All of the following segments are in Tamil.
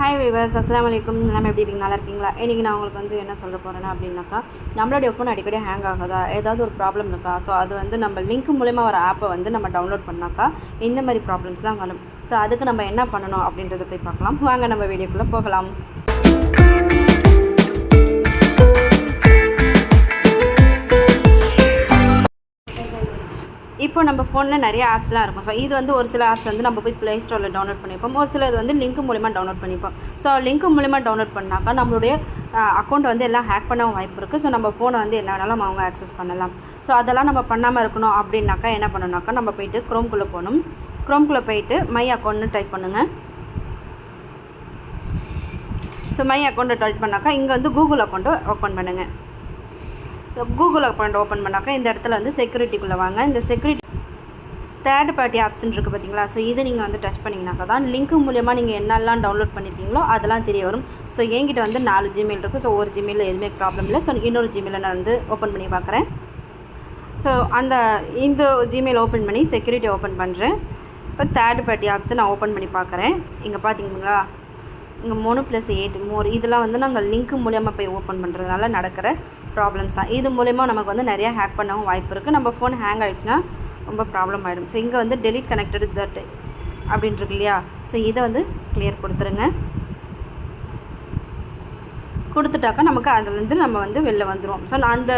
ஹாய் விவர்ஸ் அஸ்லாம் வலைக்கும் நம்ம எப்படி இருக்கீங்க? நல்லா இருக்கீங்களா? இன்றைக்கி நான் உங்களுக்கு வந்து என்ன சொல்ல போகிறேன்னா அப்படின்னாக்கா நம்மளுடைய ஃபோன் அடிக்கடி ஹேங் ஆகுதா? ஏதாவது ஒரு ப்ராப்ளம் இருக்கா? ஸோ அது வந்து நம்ம லிங்க் மூலயமா வர ஆப்பை வந்து நம்ம டவுன்லோட் பண்ணாக்கா இந்த மாதிரி ப்ராப்ளம்ஸ்லாம் வரும். ஸோ அதுக்கு நம்ம என்ன பண்ணணும் அப்படின்றத போய் பார்க்கலாம். வாங்க நம்ம வீடியோக்குள்ளே போகலாம். இப்போ நம்ம ஃபோனில் நிறைய ஆப்ஸ்லாம் இருக்கும். ஸோ இது வந்து ஒரு சில ஆப்ஸ் வந்து நம்ம போய் ப்ளே ஸ்டோரில் டவுன்லோட் பண்ணிப்போம். ஒரு சில இது வந்து லிங்க் மூலிமா டவுன்லோட் பண்ணிப்போம். ஸோ லிங்க் மூலிமா டவுன்லோட் பண்ணாக்கா நம்மளுடைய அக்கௌண்ட் வந்து எல்லாம் ஹேக் பண்ண வாய்ப்பு இருக்குது ஸோ நம்ம ஃபோனை வந்து என்ன வேணாலும் அவங்க ஆக்சஸ் பண்ணலாம். ஸோ அதெல்லாம் நம்ம பண்ணாமல் இருக்கணும் அப்படின்னாக்கா என்ன பண்ணணும்னாக்கா நம்ம போயிட்டு க்ரோம்குள்ளே போகணும். க்ரோம்குள்ளே போயிட்டு மை அக்கௌண்ட்னு டைப் பண்ணுங்கள் ஸோ மை அக்கௌண்ட்டை டைப் பண்ணாக்கா இங்கே வந்து கூகுள் அக்கௌண்ட்டை ஓப்பன் பண்ணுங்கள் கூகுள் அக்கௌண்ட் ஓப்பன் பண்ணாக்கா இந்த இடத்துல வந்து செக்யூரிட்டிக்குள்ளே வாங்க. இந்த செக்யூரிட்டி தேர்ட் பார்ட்டி ஆப்ஷன் இருக்குது பார்த்தீங்களா ஸோ இது நீங்கள் வந்து டச் பண்ணிங்கனாக்கா தான் லிங்க் மூலியமாக நீங்கள் என்னெல்லாம் டவுன்லோட் பண்ணியிருக்கீங்களோ அதெல்லாம் தெரிய வரும். ஸோ என்கிட்ட வந்து நாலு ஜிமெயில் இருக்குது ஸோ ஒரு ஜிமெயில் எதுவுமே ப்ராப்ளம் இல்லை. ஸோ இன்னொரு ஜிமெயிலை நான் வந்து ஓப்பன் பண்ணி பார்க்குறேன் ஸோ அந்த இந்த ஜிமெயில் ஓப்பன் பண்ணி செக்யூரிட்டி ஓப்பன் பண்ணுறேன் இப்போ தேர்ட் பார்ட்டி ஆப்ஷன் நான் ஓப்பன் பண்ணி பார்க்குறேன் இங்கே பார்த்தீங்களா இங்கே மூணு ப்ளஸ் எயிட் மோர் இதெல்லாம் வந்து நாங்கள் லிங்க் மூலியமாக போய் ஓப்பன் பண்ணுறதுனால நடக்கிற ப்ராப்ளம்ஸ் தான். இது மூலயமா நமக்கு வந்து நிறையா ஹேக் பண்ணவும் வாய்ப்பு இருக்குது நம்ம ஃபோன் ஹேங் ஆகிடுச்சுன்னா ரொம்ப ப்ராப்ளம் ஆகிடும் ஸோ இங்கே வந்து டெலிட் கனெக்டட் தட் அப்படின்ட்டுருக்கு இல்லையா ஸோ இதை வந்து கிளியர் கொடுத்துருங்க. கொடுத்துட்டாக்கா நமக்கு அதுலேருந்து நம்ம வந்து வெளில வந்துடுவோம் ஸோ அந்த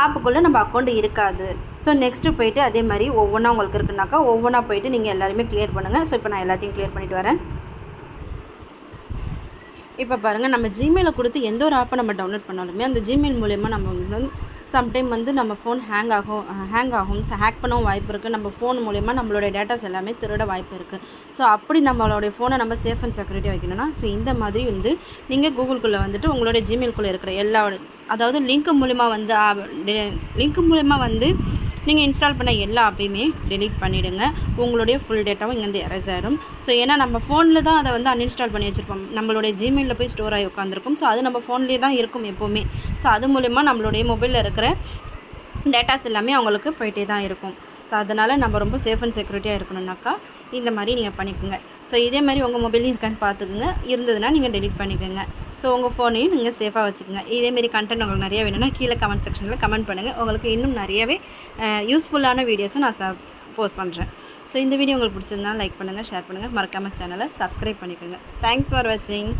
ஆப்புக்குள்ளே நம்ம அக்கௌண்ட் இருக்காது. ஸோ நெக்ஸ்ட்டு போயிட்டு அதே மாதிரி ஒவ்வொன்றா உங்களுக்கு இருக்குனாக்கா ஒவ்வொன்றா போயிட்டு நீங்கள் எல்லாருமே கிளியர் பண்ணுங்கள் ஸோ இப்போ நான் எல்லாத்தையும் கிளியர் பண்ணிட்டு வரேன். இப்போ பாருங்கள் நம்ம ஜிமெயிலை கொடுத்து எந்த ஒரு ஆப்பை நம்ம டவுன்லோட் பண்ணாலுமே அந்த ஜிமெயில் மூலயமா நம்ம வந்து சம்டைம் வந்து நம்ம ஃபோன் ஹேங் ஆகும் ஹேங் ஆகும். ஹேக் பண்ணவும் வாய்ப்பு இருக்குது நம்ம ஃபோன் மூலயமா நம்மளுடைய டேட்டாஸ் எல்லாமே திருட வாய்ப்பு இருக்குது ஸோ அப்படி நம்மளுடைய ஃபோனை நம்ம சேஃப் அண்ட் செக்யூரிட்டி வைக்கணும்னா ஸோ இந்த மாதிரி வந்து நீங்கள் கூகுள்குள்ளே வந்துட்டு உங்களுடைய ஜிமெயில்குள்ளே இருக்கிற எல்லா அதாவது லிங்க் மூலிமா வந்து லிங்க் மூலிமா வந்து நீங்கள் இன்ஸ்டால் பண்ண எல்லா ஆப்பையுமே டெலீட் பண்ணிவிடுங்க உங்களுடைய ஃபுல் டேட்டாவும் இங்கேருந்து எரேஸ் ஆயிரும். ஸோ ஏன்னா நம்ம ஃபோனில் தான் அதை வந்து அன்இன்ஸ்டால் பண்ணி வச்சுருப்போம். நம்மளுடைய ஜிமெயிலில் போய் ஸ்டோர் ஆகி உட்காந்துருக்கும் ஸோ அது நம்ம ஃபோன்லேயே தான் இருக்கும் எப்போவுமே. ஸோ அது மூலிமா நம்மளுடைய மொபைலில் இருக்கிற டேட்டாஸ் எல்லாமே அவங்களுக்கு போயிட்டே தான் இருக்கும். ஸோ அதனால் நம்ம ரொம்ப சேஃப் அண்ட் செக்யூரிட்டியாக இருக்கணும்னாக்கா இந்த மாதிரி நீங்கள் பண்ணிக்கோங்க. ஸோ இதே மாதிரி உங்கள் மொபைலையும் இருக்கான்னு பார்த்துக்குங்க. இருந்ததுன்னா நீங்கள் டெலிட் பண்ணிக்கோங்க. ஸோ உங்கள் ஃபோனையும் நீங்கள் சேஃபாக வச்சுக்கோங்க. இதேமாரி கண்டென்ட் உங்களுக்கு நிறைய வேணும்னா கீழே கமெண்ட் செக்ஷனில் கமெண்ட் பண்ணுங்கள் உங்களுக்கு இன்னும் நிறையவே யூஸ்ஃபுல்லான வீடியோஸை நான் ச போஸ்ட் பண்ணுறேன் ஸோ இந்த வீடியோ உங்களுக்கு பிடிச்சிருந்தா லைக் பண்ணுங்கள் ஷேர் பண்ணுங்கள் மறக்காமல் சேனலை சப்ஸ்கிரைப் பண்ணிக்கோங்க. தேங்க்ஸ் ஃபார் வாட்சிங்